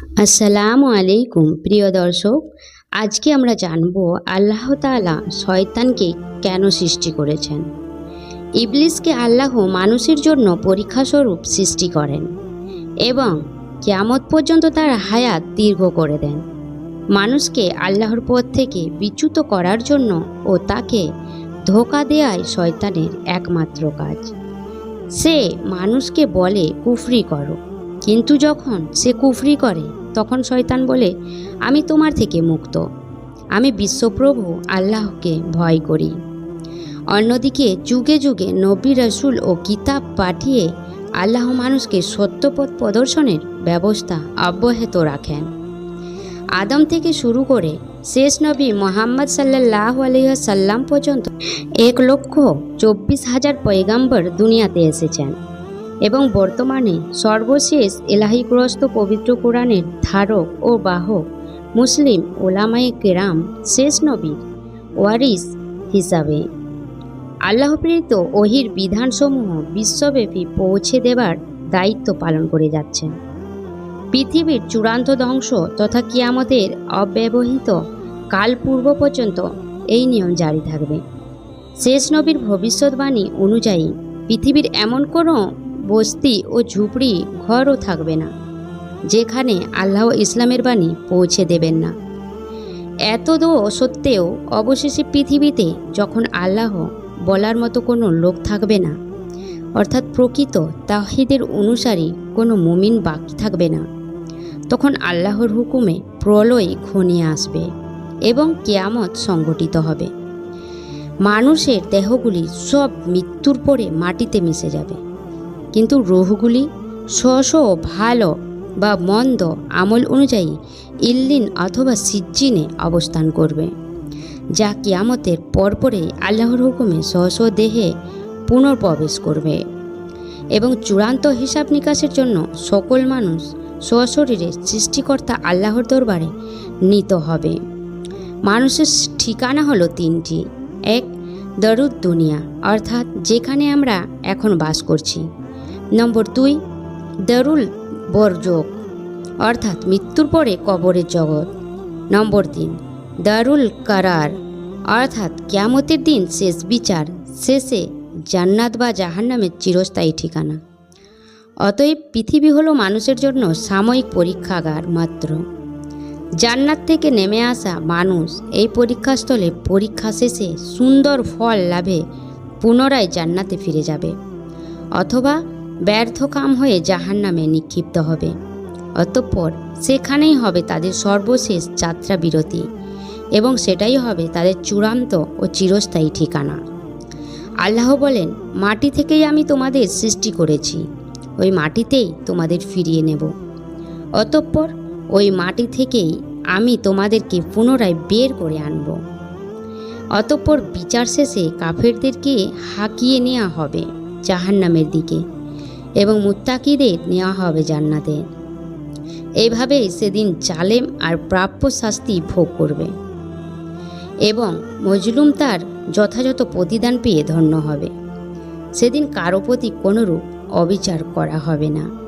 আসসালামু আলাইকুম, প্রিয় দর্শক। আজকে আমরা জানব আল্লাহ তাআলা শয়তানকে কেন সৃষ্টি করেছেন। ইবলিসকে আল্লাহ মানুষের জন্য পরীক্ষাস্বরূপ সৃষ্টি করেন এবং কিয়ামত পর্যন্ত তার হায়াত দীর্ঘ করে দেন। মানুষকে আল্লাহর পথ থেকে বিচ্যুত করার জন্য ও তাকে ধোকা দেয়াই শয়তানের একমাত্র কাজ। সে মানুষকে বলে কুফরি করো। কিন্তু যখন সে কুফরি করে, তখন শয়তান বলে, আমি তোমার থেকে মুক্ত। আমি বিশ্বপ্রভু আল্লাহকে ভয় করি। অন্যদিকে যুগে যুগে নবী রসুল ও কিতাব পাঠিয়ে আল্লাহ মানুষকে সত্যপথ প্রদর্শনের ব্যবস্থা অব্যাহত রাখেন। আদম থেকে শুরু করে শেষ নবী মোহাম্মদ সাল্লাহ সাল্লাম পর্যন্ত এক লক্ষ চব্বিশ হাজার পয়গাম্বর দুনিয়াতে এসেছেন। এবং বর্তমানে সর্বশেষ এলাহিগ্রস্ত পবিত্র কোরআনের ধারক ও বাহক মুসলিম ওলামায়ে কেরাম শেষ নবীর ওয়ারিস হিসাবে। আল্লাহ প্রেরিত ওহির বিধানসমূহ বিশ্বব্যাপী পৌঁছে দেবার দায়িত্ব পালন করে যাচ্ছেন। পৃথিবীর চূড়ান্ত ধ্বংস তথা কিয়ামতের অব্যবহিত কাল পূর্ব পর্যন্ত এই নিয়ম জারি থাকবে। শেষ নবীর ভবিষ্যৎবাণী অনুযায়ী পৃথিবীর এমন কোনো বস্তি ও ঝুপড়ি ঘরও থাকবে না, যেখানে আল্লাহ ইসলামের বাণী পৌঁছে দেবেন না। এত দো সত্ত্বেও অবশেষে পৃথিবীতে যখন আল্লাহ বলার মতো কোনো লোক থাকবে না, অর্থাৎ প্রকৃত তাহিদের অনুসারী কোনো মুমিন বাকি থাকবে না, তখন আল্লাহর হুকুমে প্রলয় ঘনিয়ে আসবে এবং কেয়ামত সংগঠিত হবে। মানুষের দেহগুলি সব মৃত্যুর পরে মাটিতে মিশে যাবে। কিন্তু রোহগুলি স্ব ভালো বা মন্দ আমল অনুযায়ী ইল্লিন অথবা সিজ্জিনে অবস্থান করবে, যা কিয়ামতের পরপরেই আল্লাহর হুকুমে স্ব দেহে পুনর্প্রবেশ করবে এবং চূড়ান্ত হিসাব নিকাশের জন্য সকল মানুষ স্বশরীরে সৃষ্টিকর্তা আল্লাহর দরবারে নিত হবে। মানুষের ঠিকানা হলো তিনটি। এক, দরুদ দুনিয়া, অর্থাৎ যেখানে আমরা এখন বাস করছি। নম্বর দুই, দারুল বরজক অর্থাৎ মৃত্যুর পরে কবরের জগৎ। নম্বর তিন, দারুল কারার, অর্থাৎ ক্যামতের দিন শেষ বিচার, শেষে জান্নাত বা জাহান্নামের চিরস্থায়ী ঠিকানা। অতএব পৃথিবী হলো মানুষের জন্য সাময়িক পরীক্ষাগার মাত্র। জান্নাত থেকে নেমে আসা মানুষ এই পরীক্ষাস্থলে পরীক্ষা শেষে সুন্দর ফল লাভে পুনরায় জান্নাতে ফিরে যাবে। অথবা ব্যর্থ কাম হয়ে জাহান্নামে নিক্ষিপ্ত হবে। অতঃপর সেখানেই হবে তাদের সর্বশেষ যাত্রা বিরতি এবং সেটাই হবে তাদের চূড়ান্ত ও চিরস্থায়ী ঠিকানা। আল্লাহ বলেন, মাটি থেকেই আমি তোমাদের সৃষ্টি করেছি। ওই মাটিতেই তোমাদের ফিরিয়ে নেব। অতঃপর ওই মাটি থেকেই আমি তোমাদেরকে পুনরায় বের করে আনব। অতঃপর বিচার শেষে কাফেরদেরকে হাঁকিয়ে নেওয়া হবে জাহান্নামের দিকে। এবং মুত্তাকিদের নেওয়া হবে জান্নাতে। এইভাবেই সেদিন জালেম আর প্রাপ্য শাস্তি ভোগ করবে। এবং মজলুম তার যথাযথ প্রতিদান পেয়ে ধন্য হবে। সেদিন কারও প্রতি কোনোরূপ অবিচার করা হবে না।